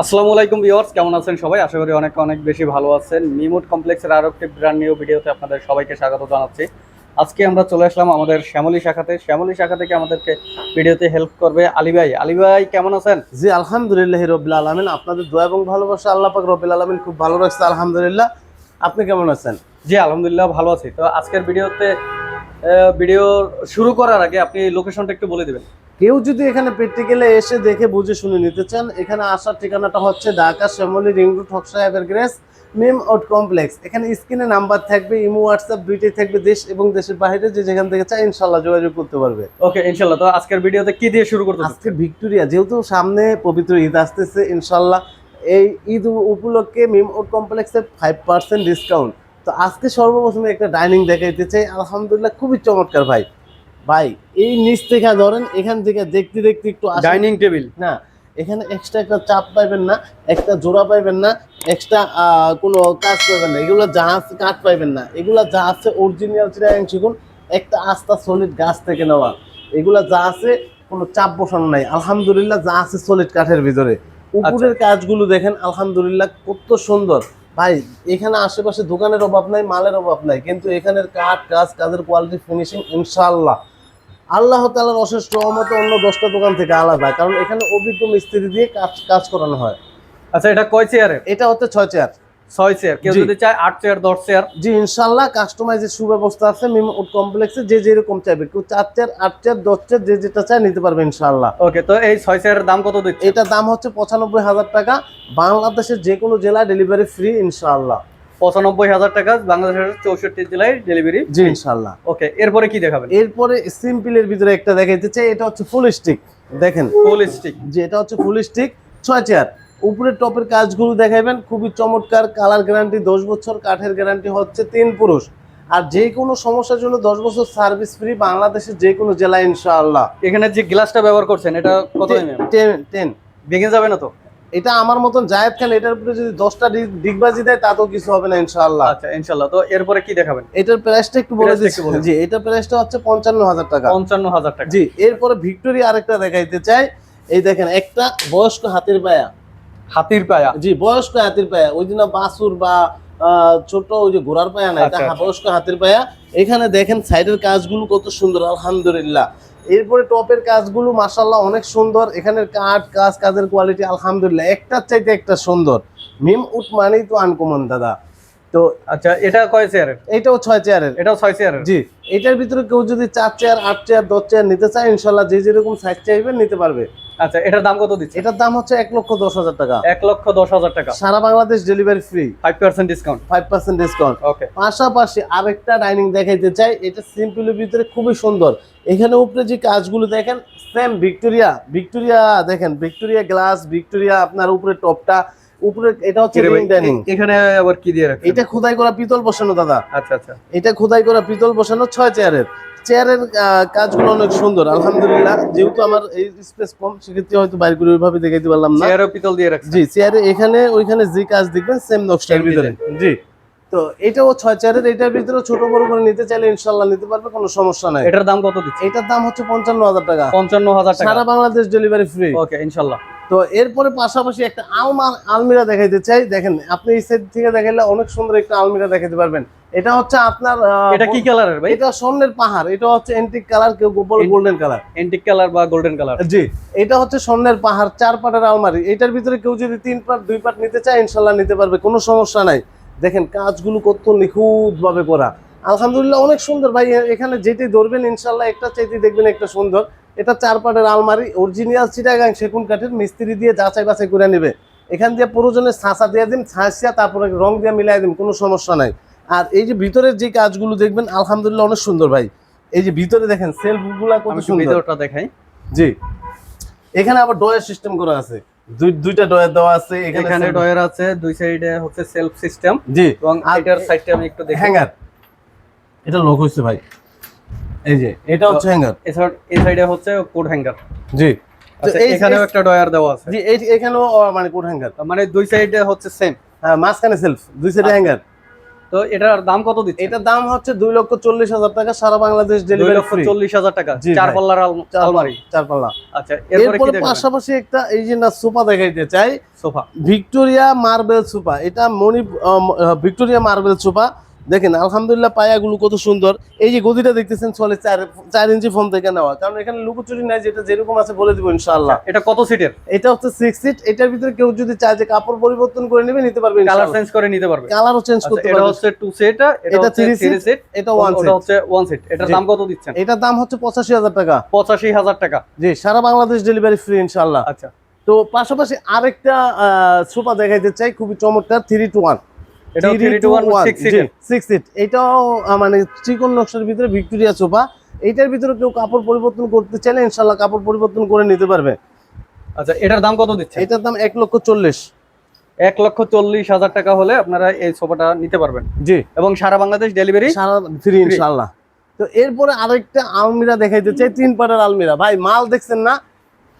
আসসালামু আলাইকুম ভিউয়ার্স কেমন আছেন সবাই? আশা করি অনেক অনেক বেশি ভালো আছেন। মিমুড কমপ্লেক্সের আরও একটি ব্র্যান্ড নিউ ভিডিওতে আপনাদের সবাইকে স্বাগত জানাচ্ছি। আজকে আমরা চলে আসলাম আমাদের শ্যামলী শাখাতে। শ্যামলী শাখা থেকে আমাদেরকে ভিডিওতে হেল্প করবে আলী ভাই। আলী ভাই কেমন আছেন? জি আলহামদুলিল্লাহ রবিল আলমিন। আপনাদের দোয়া এবং ভালোবাসা আল্লাহ পাক রবিল আলমিন খুব ভালো রাখছে আলহামদুলিল্লাহ। আপনি কেমন আছেন? জি আলহামদুলিল্লাহ ভালো আছি। তো আজকের ভিডিওতে ভিডিও শুরু করার আগে আপনি লোকেশনটা একটু বলে দিবেন। কেউ যদি এখানে প্র্যাকটিক্যালে এসে দেখে বুঝে শুনে নিতে চান এখানে আসার ঠিকানাটা হচ্ছে Dhaka Shyamoli ring route road হকসা গ্রেস মেম আউট কমপ্লেক্স। এখানে স্ক্রিনে নাম্বার থাকবে ইমো হোয়াটসঅ্যাপ দুইটাই থাকবে দেশ এবং দেশের বাইরে যে যেখান থেকে চায় ইনশাল্লাহ যোগাযোগ করতে পারবে। ওকে ইনশাল্লাহ তো আজকের ভিডিওতে কি দিয়ে শুরু করতে আজকে ভিক্টোরিয়া যেহেতু সামনে পবিত্র ঈদ আসতেছে ইনশাল্লাহ এই ঈদ উপলক্ষে মিম আউট কমপ্লেক্সে ফাইভ পার্সেন্ট ডিসকাউন্ট তো আজকে সর্বপ্রথমে একটা ডাইনিং দেখাইতে চাই। আলহামদুলিল্লাহ খুবই চমৎকার ভাই। ভাই এই নিচ থেকে ধরেন এখান থেকে দেখতে দেখতে একটু ডাইনিং টেবিল? না এখানে এক্সট্রা একটা চাপ পাইবেন না একটা জোড়া পাইবেন না এক্সট্রা কোনো কাজ পাইবেন না। এগুলো যা আছে কাঠ পাইবেন না। এগুলা যা আছে অরিজিনাল চিরাং শিখুন একটা আস্তা সলিড গাছ থেকে নেওয়া। এগুলা যা আছে কোনো চাপ বসানো নাই। আলহামদুলিল্লাহ যা আছে সলিড কাঠের ভিতরে। উপরের কাজগুলো দেখেন আলহামদুলিল্লাহ কত সুন্দর। ভাই এখানে আশেপাশে দোকানের অভাব নাই মালের অভাব নাই কিন্তু এখানের কাঠ কাজ কাজের কোয়ালিটি ফিনিশিং ইনশাআল্লাহ। আল্লাহ তালার অশেষ রহমতে অন্য দশটা দোকান থেকে আলাদা কারণ এখানে অভিজ্ঞ মিস্ত্রি দিয়ে কাজ কাজ করানো হয়। আচ্ছা এটা কয় চেয়ারে এটা হচ্ছে ছয় চেয়ার ছয় চেয়ার কেউ যদি চায় আট চেয়ার দশ চেয়ার জি ইনশাল্লাহ কাস্টমাইজের সুব্যবস্থা আছে মিম কমপ্লেক্সে যে যেরকম চাইবে কেউ চার চেয়ার আট চেয়ার দশ চেয়ার যে যেটা চায় নিতে পারবে ইনশাল্লাহ ওকে তো এই ছয় চেয়ারের দাম কত দিচ্ছে? এটা দাম হচ্ছে পঁচানব্বই হাজার টাকা। বাংলাদেশের যে কোনো জেলায় ডেলিভারি ফ্রি ইনশাল্লাহ পঁচানব্বই হাজার টাকা বাংলাদেশের চৌষট্টি জেলায় ডেলিভারি জি ইনশাল্লাহ ওকে এরপরে কি দেখাবেন? এরপরে সিম্পলের ভিতরে একটা দেখাইতে চাই এটা হচ্ছে ফুল স্টিক দেখেন। ফুল স্টিক যে এটা হচ্ছে ফুল স্টিক ছয় চেয়ার উপরের টপের কাজগুলো দেখাইবেন খুবই চমৎকার কালার গ্যারান্টি দশ বছর কাঠের গ্যারান্টি হচ্ছে তিন পুরুষ। আর যে কোনো সমস্যার জন্য দশ বছর সার্ভিস ফ্রি বাংলাদেশের যে কোনো জেলায় ইনশাআল্লাহ। এখানে যে গ্লাসটা ব্যবহার করছেন এটা কত টেন টেন ভেঙে যাবে না তো? এটা আমার মতন জায়েদ খান এটার উপরে যদি দশটা ডিগবাজি দেয় তাতেও কিছু হবে না ইনশাআল্লাহ। আচ্ছা ইনশাল্লাহ তো এরপরে কি দেখাবেন? এটার প্রাইসটা একটু বলে দিচ্ছি। জি এটার প্রাইসটা হচ্ছে পঞ্চান্ন হাজার টাকা। পঞ্চান্ন হাজার টাকা। জি এরপরে ভিক্টোরিয়া আরেকটা দেখাইতে চাই। এই দেখেন একটা বয়স্ক হাতির পায়া। হাতির পায়া। জি বয়স্ক হাতির পায়া। ওই দিন বাসুর বা ছোট ওই যে ঘোড়ার পায়া না এটা আচ্ছা, বয়স্ক হাতির পায়া। এখানে দেখেন সাইডের কাজগুলো কত সুন্দর আলহামদুলিল্লাহ। এরপরে টপের কাজগুলো মাসাল্লাহ অনেক সুন্দর। এখানের কাঠ, কাজ, কাজের কোয়ালিটি আলহামদুলিল্লাহ। একটার চাইতে একটা সুন্দর। মিম উট মানেই তো আনকমন দাদা। তো আচ্ছা এটা কয় চেয়ারের এইটাও ছয় চেয়ারের এটাও ছয় চেয়ারের জি এটার ভিতরে কেউ যদি চার চেয়ার আট চেয়ার দশ চেয়ার নিতে চায় ইনশাল্লাহ যে যেরকম সাইজ চাইবে নিতে পারবে। আচ্ছা এটার দাম কত দিচ্ছে? এটার দাম হচ্ছে এক লক্ষ দশ হাজার টাকা। এক লক্ষ দশ হাজার টাকা। সারা Bangladesh delivery free five percent discount five percent discount okay পাশাপাশি আরেকটা ডাইনিং দেখাইতে চাই এটা সিম্পলের ভিতরে খুবই সুন্দর। এখানে উপরে যে কাজগুলো দেখেন সেম ভিক্টোরিয়া ভিক্টোরিয়া দেখেন ভিক্টোরিয়া গ্লাস ভিক্টোরিয়া আপনার উপরে টপটা উপরে এটা হচ্ছে রিং ডাইনিং এখানে আবার কি দিয়ে রাখছেন? এটা খোদাই করা পিতল বসানো দাদা। আচ্ছা আচ্ছা। এটা খোদাই করা পিতল বসানো ছয় চেয়ারের। চেয়ারের কাজগুলো অনেক সুন্দর আলহামদুলিল্লাহ। যেহেতু আমার এই স্পেস কম সেক্ষেত্রে হয়তো বাইর করে ওইভাবে দেখাইতে পারলাম না। চেয়ারও পিতল দিয়ে রাখছেন? জি চেয়ারে এখানে ওইখানে যে কাজ দেখবেন সেম নকশার ভিতরে। জি। তো এটাও ছয় চেয়ারের এটার ভিতরে ছোট বড় করে নিতে চাইলে ইনশাল্লাহ নিতে পারবে কোনো সমস্যা নাই। এটার দাম কত দিচ্ছে এটার দাম হচ্ছে পঞ্চান্ন হাজার টাকা। পঞ্চান্ন হাজার টাকা। সারা বাংলাদেশ ডেলিভারি ফ্রি ওকে ইনশাল্লাহ তো এরপরে পাশাপাশি একটা আলমা আলমিরা দেখাইতে চাই। দেখেন আপনি এই সাইড থেকে দেখাইলে অনেক সুন্দর একটা আলমিরা দেখাতে পারবেন। এটা হচ্ছে আপনার এটা কি কালারের ভাই? এটা স্বর্ণের পাহাড়। এটা হচ্ছে এন্টিক কালার কেউ বলে গোল্ডেন কালার এন্টিক কালার বা গোল্ডেন কালার জি এটা হচ্ছে স্বর্ণের পাহাড় চার পাটের আলমারি। এটার ভিতরে কেউ যদি তিন পাট দুই পাট নিতে চায় ইনশাল্লাহ নিতে পারবে কোনো সমস্যা নাই। দেখেন কাজগুলো কত নিখুঁত ভাবে করা। আলহামদুলিল্লাহ অনেক সুন্দর ভাই। এখানে যেটি ধরবেন ইনশাল্লাহ একটা চাইতে দেখবেন একটা সুন্দর। এটা চার পাটের আলমারি অরিজিনাল চিটাগাং সেগুন কাঠের মিস্ত্রি দিয়ে যাচাই বাছাই করে নেবে। এখান দিয়ে প্রয়োজনে ছাঁচা দিয়ে দিন ছাঁচিয়া তারপরে রং দিয়ে মিলাই দিন কোনো সমস্যা নাই। আর এই যে ভিতরের যে কাজগুলো দেখবেন আলহামদুলিল্লাহ অনেক সুন্দর ভাই। এই যে ভিতরে দেখেন সেলফগুলা কত সুন্দর। ভিতরটা দেখাই। জি। এখানে আবার ডয়ার সিস্টেম করা আছে। দুই দুইটা ডয়ার দেওয়া আছে এখানে ডয়ার আছে দুই সাইডে হচ্ছে সেলফ সিস্টেম জি। এবং আর এটার সাইডটা আমি একটু দেখি। হ্যাঙ্গার। এটা লক হচ্ছে ভাই। এই যে এটা হচ্ছে হ্যাঙ্গার এছাড়া এই সাইডে হচ্ছে কোড হ্যাঙ্গার জি। আচ্ছা এখানেও একটা ডয়ার দেওয়া আছে। জি এখানেও মানে কোট হ্যাঙ্গার মানে দুই সাইডে হচ্ছে সেম হ্যাঁ মাঝখানে সেলফ দুই সাইডে আচ্ছা। হ্যাঙ্গার তো এটার দাম কত দিচ্ছে? এটার দাম হচ্ছে দুই লক্ষ চল্লিশ হাজার টাকা সারা বাংলাদেশ ডেলিভারি লক্ষ ফ্রি চল্লিশ হাজার টাকা চার। পাল্লার আলমারি। চার পাল্লা। আচ্ছা এরপরে পাশাপাশি একটা এই যে না সোফা দেখাইতে চাই। সোফা। Victoria marble sofa. এটা মণি ভিক্টোরিয়া মার্বেল সোফা। দেখেন আলহামদুলিল্লাহ পায়াগুলো কত সুন্দর। এই যে গদিটা দেখতেছেন চলে চার চার ইঞ্চি ফোন থেকে নেওয়া। কারণ এখানে লুকোচুরি নাই যেটা যেরকম আছে বলে দিব ইনশাল্লাহ এটা কত সিটের? এটা হচ্ছে সিক্স সিট এটার ভিতরে কেউ যদি চায় যে কাপড় পরিবর্তন করে নেবে নিতে পারবে কালার চেঞ্জ করে নিতে পারবে। কালারও চেঞ্জ আচ্ছা, করতে এটা হচ্ছে টু সেট এটা থ্রি সেট এটা ওয়ান সিট হচ্ছে ওয়ান সেট এটার দাম কত দিচ্ছেন? এটার দাম হচ্ছে পঁচাশি হাজার টাকা। পঁচাশি হাজার টাকা। জি সারা বাংলাদেশ ডেলিভারি ফ্রি ইনশাল্লাহ আচ্ছা। তো পাশাপাশি আরেকটা সোফা দেখাইতে চাই খুবই চমৎকার three two one two seat এটাও মানে চিকন নকশার ভিতরে ভিক্টোরিয়া সোফা এইটার ভিতরে কেউ কাপড় পরিবর্তন করতে চাইলে কাপড় পরিবর্তন করে নিতে পারবে। আচ্ছা এটার দাম কত দিচ্ছে এটার দাম এক লক্ষ চল্লিশ। এক লক্ষ চল্লিশ হাজার টাকা হলে আপনারা এই সোফাটা নিতে পারবেন। জি। এবং সারা বাংলাদেশ ডেলিভারি? সারা ফ্রি ইনশাল্লাহ তো এরপরে আরেকটা আলমিরা দেখাইতে চাই তিন পাটের আলমিরা। ভাই মাল দেখছেন না?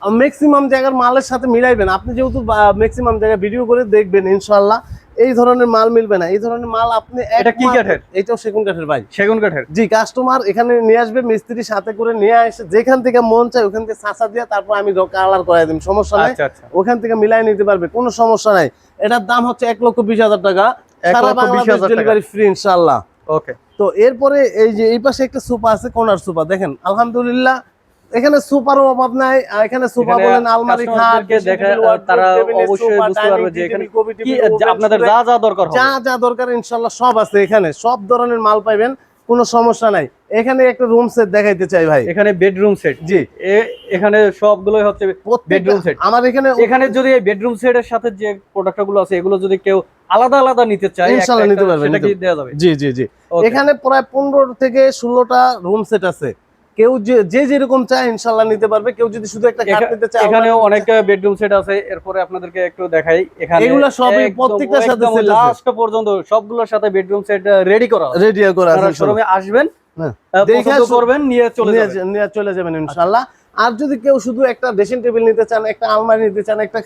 ম্যাক্সিমাম জায়গার মালের সাথে মিলাইবেন। আপনি যেহেতু ম্যাক্সিমাম জায়গায় ভিডিও করে দেখবেন ইনশাল্লাহ এই ধরনের মাল মিলবে না। এই ধরনের মাল আপনি এটা কি কাঠের? এটাও সেগুন কাঠের ভাই। সেগুন কাঠের? জি কাস্টমার এখানে নিয়ে আসবে মিস্ত্রি সাথে করে নিয়ে আসে যেখান থেকে মন চায় ওখান থেকে সাঁচা দিয়ে তারপর আমি কালার করাই দিন সমস্যা নাই। আচ্ছা আচ্ছা। ওখান থেকে মিলাই নিতে পারবে কোনো সমস্যা নাই। এটার দাম হচ্ছে এক লক্ষ বিশ হাজার টাকা। সারা বাংলাদেশ ডেলিভারি ফ্রি ইনশাল্লাহ ওকে। তো এরপরে এই যে এই পাশে একটা সোফা আছে কোনার সোফা দেখেন আলহামদুলিল্লাহ এখানে সোফারও অভাব নাই এখানে এখানে বলেন আলমারি খাট তারা অবশ্যই বুঝতে পারবে যে এখানে কি আপনাদের যা যা দরকার যা যা দরকার ইনশাল্লাহ সব আছে এখানে সব ধরনের মাল পাইবেন কোনো সমস্যা নাই। এখানে একটা রুম সেট দেখাইতে চাই ভাই। এখানে বেডরুম সেট জি। এখানে সবগুলোই হচ্ছে বেডরুম সেট আমার এখানে এখানে যদি এই বেডরুম সেটের সাথে যে প্রোডাক্টগুলো আছে এগুলো যদি কেউ আলাদা আলাদা নিতে চায় ইনশাআল্লাহ নিতে পারবে, সেটা কি দেওয়া যাবে? জি জি জি। এখানে প্রায় পনেরো থেকে ষোলোটা রুম সেট আছে। কেউ যে যেরকম চায় ইনশাল্লাহ নিতে পারবে। কেউ যদি শুধু একটা খাট নিতে চায় এখানেও অনেক বেডরুম সেট আছে এরপরে আপনাদেরকে একটু দেখাই। এখানে এগুলা সবই প্রত্যেকটার সাথে। লাস্ট পর্যন্ত সবগুলোর সাথে বেডরুম সেট রেডি করা আছে। রেডি করে আছে শোরুমে আসবেন হ্যাঁ। দেখে পছন্দ করবেন নিয়ে চলে যাবেন। নিয়ে চলে যাবেন ইনশাল্লাহ আর যদি কেউ শুধু একটা ড্রেসিং টেবিল নিতে চান একটা আলমারি নিতে চান একটা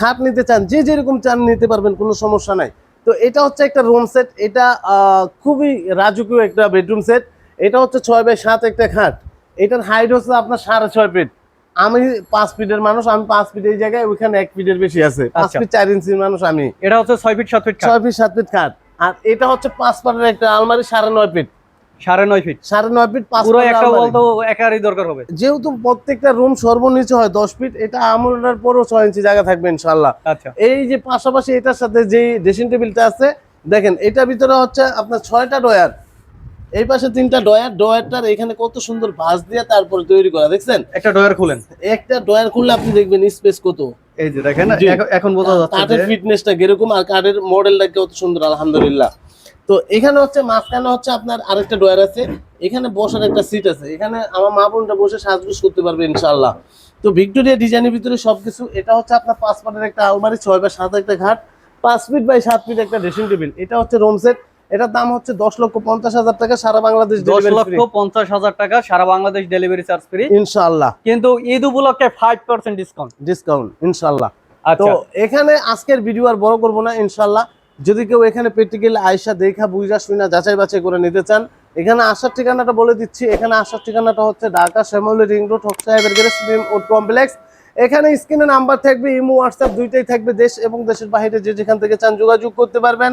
খাট নিতে চান যে যেরকম চান নিতে পারবেন কোনো সমস্যা নাই। তো এটা হচ্ছে একটা রুম সেট এটা আহ, খুবই রাজকীয় একটা বেডরুম সেট এটা হচ্ছে ছয় বাই সাত একটা খাট। এটার হাইট হচ্ছে আপনার সাড়ে ছয় ফিট আমি পাঁচ ফিটের মানুষ আমি পাঁচ ফিট এই জায়গায় ওইখানে এক ফিটের বেশি আছে। পাঁচ আচ্ছা। ফিট চার ইঞ্চির মানুষ আমি। এটা হচ্ছে ছয় ফিট সাত ফিট ছয় ফিট সাত ফিট খাট। আর এটা হচ্ছে পাঁচ পাটের একটা আলমারি সাড়ে নয় ফিট সাড়ে নয় ফিট সাড়ে নয় ফিট পাঁচ পুরো একটা আলমারি। তো একারই দরকার হবে। যেহেতু প্রত্যেকটা রুম হয় দশ ফিট এটা আমরার পরও ছয় ইঞ্চি জায়গা থাকবে ইনশাল্লাহ আচ্ছা। এই যে পাশাপাশি এটার সাথে যে ড্রেসিং টেবিলটা আছে দেখেন এটার ভিতরে হচ্ছে আপনার ছয়টা ডয়ার এই পাশে তিনটা ডয়ার ডয়ারটার এখানে কত সুন্দর ভাঁজ দিয়ে তারপরে তৈরি করা দেখছেন? একটা ডয়ার খুলেন। একটা ডয়ার খুললে আপনি দেখবেন স্পেস কত। এই যে দেখেন এখন- বোঝা যাচ্ছে কাঠের ফিটনেসটা কীরকম আর কাঠের মডেলটা কত সুন্দর আলহামদুলিল্লাহ। তো এখানে হচ্ছে মাঝখানে হচ্ছে আপনার আরেকটা ডয়ার আছে এখানে বসার একটা সিট আছে। এখানে আমার মা বোনটা বসে সাজগুজ করতে পারবে ইনশাল্লাহ তো ভিক্টোরিয়া ডিজাইনের ভিতরে সবকিছু এটা হচ্ছে আপনার পাঁচ পাটের একটা আলমারি ছয় বা সাত একটা ঘাট পাঁচ ফিট বাই সাত ফিট একটা ড্রেসিং টেবিল এটা হচ্ছে রোম সেট এটার দাম হচ্ছে দশ লক্ষ পঞ্চাশ হাজার টাকা সারা বাংলাদেশ দশ লক্ষ পঞ্চাশ হাজার টাকা সারা বাংলাদেশ ডেলিভারি চার্জ ফ্রি ইনশাল্লাহ কিন্তু ঈদ উপলক্ষে ফাইভ পার্সেন্ট ডিসকাউন্ট ডিসকাউন্ট ইনশাল্লাহ তো এখানে আজকের ভিডিও আর বড় করব না ইনশাল্লাহ যদি কেউ এখানে প্র্যাকটিক্যালি আয়সা দেখা বুঝা শুনা যাচাই বাছাই করে নিতে চান এখানে আসার ঠিকানাটা বলে দিচ্ছি। এখানে আসার ঠিকানাটা হচ্ছে ঢাকা শ্যামলী রিং রোড হক সাহেবের গ্যারেজ উড কমপ্লেক্স। এখানে স্ক্রিনে নাম্বার থাকবে ইমো হোয়াটসঅ্যাপ দুইটাই থাকবে দেশ এবং দেশের বাইরে যে যেখান থেকে চান যোগাযোগ করতে পারবেন।